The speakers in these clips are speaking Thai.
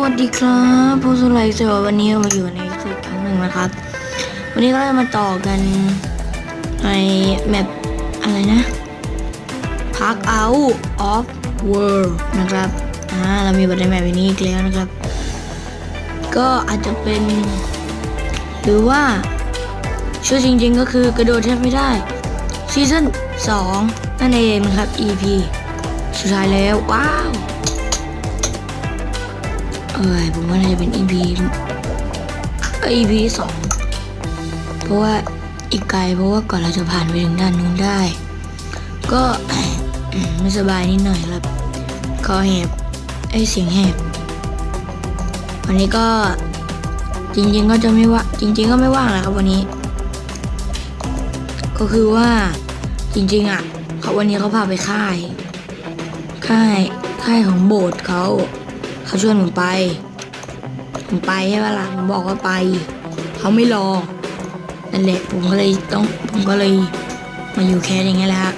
วัสดีครับผู้สไลด์เซอร์วันนี้เราอยู่ในคลิปครั้งหนึ่งนะครับ วันนี้ก็จะมาต่อกันในแมปอะไรนะ Park Out of World นะครับอ่าเรามีบัตรในแมปนี้อีกแล้วนะครับ ก็อาจจะเป็น หรือว่าชื่อจริงๆก็คือกระโดดแทบไม่ได้ซีซั่น2นั่นเองนะครับ EP สุดท้ายแล้ว ว้าว เอ้ยผมว่าน่าจะเป็น EP เอ้ย EP สองเพราะว่าอีกไกลเพราะว่าก่อนเราจะผ่านไปถึงด้านนู้นได้ ก็ไม่สบายนิดหน่อยครับคอแหบไอเสียงแหบวันนี้ก็จริง ๆ ก็จะไม่ว่า จริง ๆ ก็ไม่ว่างแหละครับวันนี้ ก็คือว่าจริง ๆ อะเขาวันนี้เขาพาไปค่าย ค่ายค่ายของโบสถ์เขา เขาชวนผมไป ผมไปใช่ปะล่ะผมบอกว่าไป เขาไม่รอนั่นแหละผมก็เลยต้องผมก็เลยมาอยู่แค่อย่างเงี้ยแหละฮะ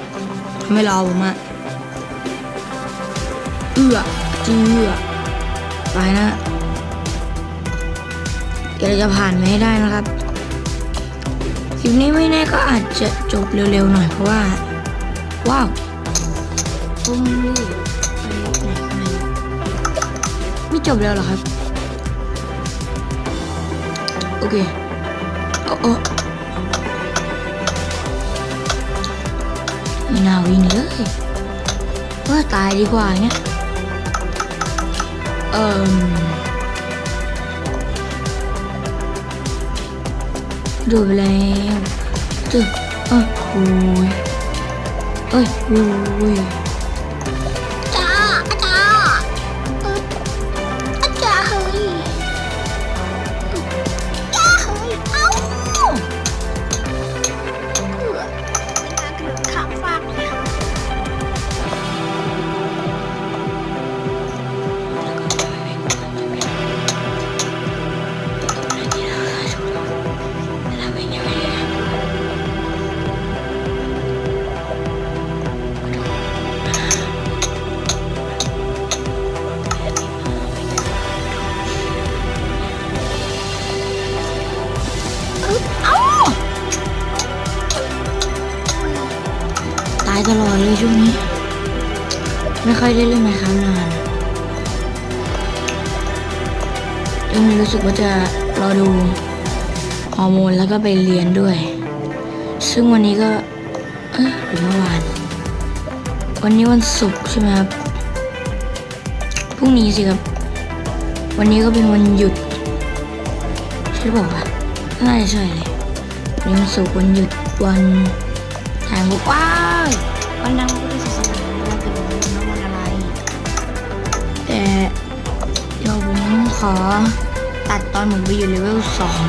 เขาไม่รอผมอะเอื้อเจือไปนะเดี๋ยวเราจะผ่านไปให้ได้นะครับคลิปนี้ไม่แน่ก็อาจจะจบเร็วๆหน่อยเพราะว่า ว้าวผม ไม่จบแล้วเหรอครับ โอเคโอ้โอ้ไม่น่าวิ่งเลยว่าตายดีกว่าเงี้ย เอ่มดูไปแล้วตึ๊อ้ยโอ้ยเอ้ยโอ้ยายตลอดเลยช่วงนี้ ไม่ค่อยได้เล่นไมค์ครับนานยังมีรู้สึกว่าจะรอดูฮอร์โมนแล้วก็ไปเรียนด้วย ซึ่งวันนี้ก็ เอ๊ะหรือเมื่อวาน วันนี้วันศุกร์ใช่ไหมครับ พรุ่งนี้สิครับ วันนี้ก็เป็นวันหยุดใช่หรือเปล่าวะน่าจะใช่เลยวันศุกร์วันหยุดวันางบอกว้าววันดังพุทธศาสนาเราเป็นนนะวันอะไร แต่เดี๋ยวผมขอตัดตอนผมไปอยู่เลเวลสอง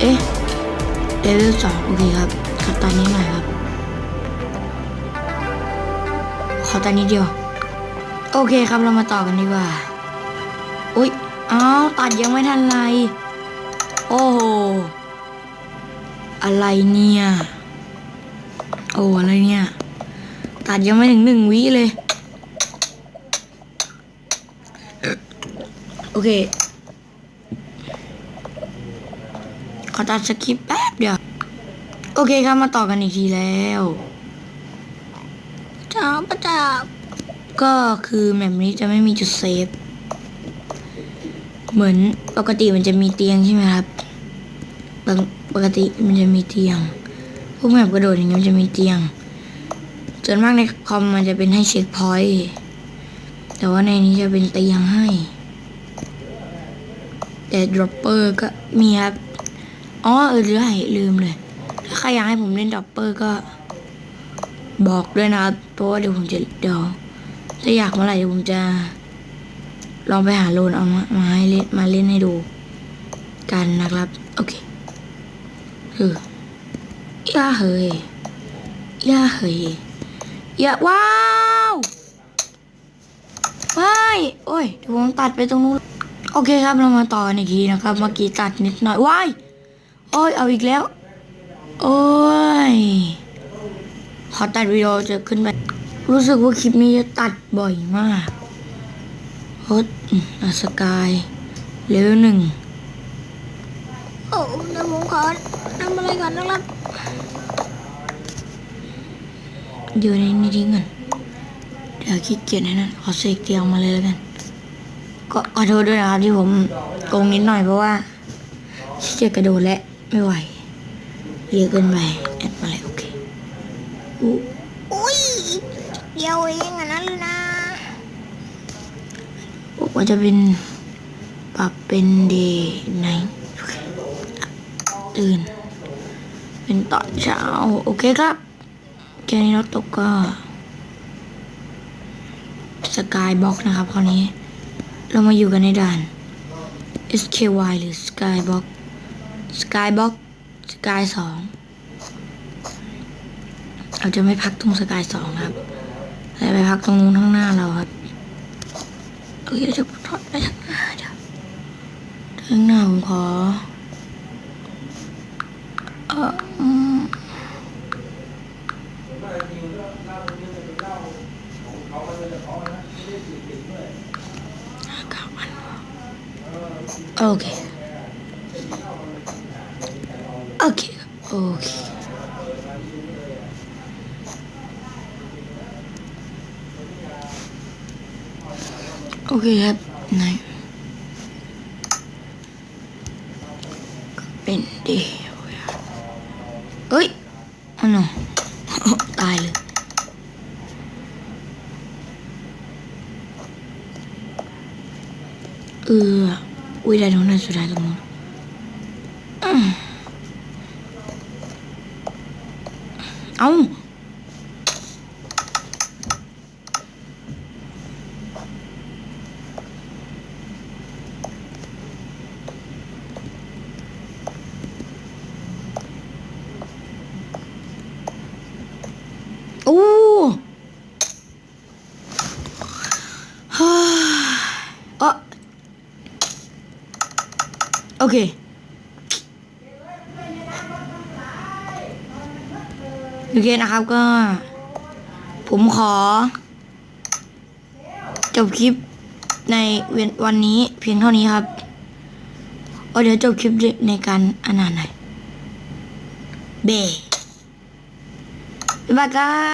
เอ๊ะเลเวลสองโอเคครับขอตัดนิดหน่อยครับ ขอตัดนิดเดียว โอเคครับเรามาต่อกันดีกว่าอุ้ยอ้าวตัดยังไม่ทันไร โอ้โหอะไรเนี่ย โอ้อะไรเนี่ย ตัดยังไม่ถึงหนึ่งวิเลย โอเค ขอตัดสคริปแป๊บเดียว โอเคครับมาต่อกันอีกทีแล้วจ้าประจับก็คือแมปนี้จะไม่มีจุดเซฟ เหมือนปกติมันจะมีเตียงใช่ไหมครับ ปกติมันจะมีเตียง พวกแมปกระโดดอย่างเงี้ยจะมีเตียง ส่วนมากในคอมมันจะเป็นให้เช็คพอยต์แต่ว่าในนี้จะเป็นเตียงให้ แต่ดรอปเปอร์ก็มีครับ อ๋อเออลืมลืมเลย ถ้าใครอยากให้ผมเล่นดรอปเปอร์ก็ บอกด้วยนะครับ เพราะว่าเดี๋ยวผมจะเดี๋ยวถ้าอยากเมื่อไหร่เดี๋ยวผมจะ ลองไปหาโลนเอามามาให้เล่นมาเล่นให้ดู กันนะครับ โอเคคือ ย่าเฮยย่าเฮยอย่าว้าวว้ายโอ้ยเดี๋ยวผมตัดไปตรงนู้นโอเคครับเรามาต่อกันอีกทีนะครับ เมื่อกี้ตัดนิดหน่อยว้ายโอ้ยเอาอีกแล้ว โอ้ยขอตัดวิดีโอจะขึ้นไป รู้สึกว่าคลิปนี้จะตัดบ่อยมากโรถอสกายเลเวลหนึ่ง โอ้เดี๋ยวผมขอทำอะไรก่อนนะครับ อยู่ในนี้ทิ้งก่อนเดี๋ยวขี้เกียจให้นั่นขอเสกเตียงมาเลยแล้วกัน ก็ขอโทษด้วยนะครับที่ผมโกงนิดหน่อยเพราะว่าขี้เกียจกระโดดและไม่ไหวเยอะเกินไปแอดมาเลยโอเคอู้อุ้ยเดียวเองอันนั้นเลยนะบอกว่าจะเป็นปรับเป็นเดย์ไนโอเค ตื่น เป็นตอนเช้า โอเคครับแค่นี้เราตกก็ สกายบ็อกนะครับคราวนี้ เรามาอยู่กันในด่าน SKY หรือ Skybox Skybox Sky สองเราจะไม่พักตรงสกายสองครับแต่ไปพักตรงนู้นข้างหน้าเราครับโอเคเราจะถอดไปทางหน้าเดี๋ยวทางหน้าผมขอ เอออืมเก้า เอ้ยอ๋อ no ตายเลยเอออุ้ยได้ตรงนั้นสุดท้ายตรงนู้นอืมเอ้า โอ้ ฮ่าเอะ โอเค โอเคนะครับก็ ผมขอ จบคลิปในวันนี้เพียงเท่านี้ครับเอาเดี๋ยวจบคลิปในการอนานหน่อยเบบ๊ายบาย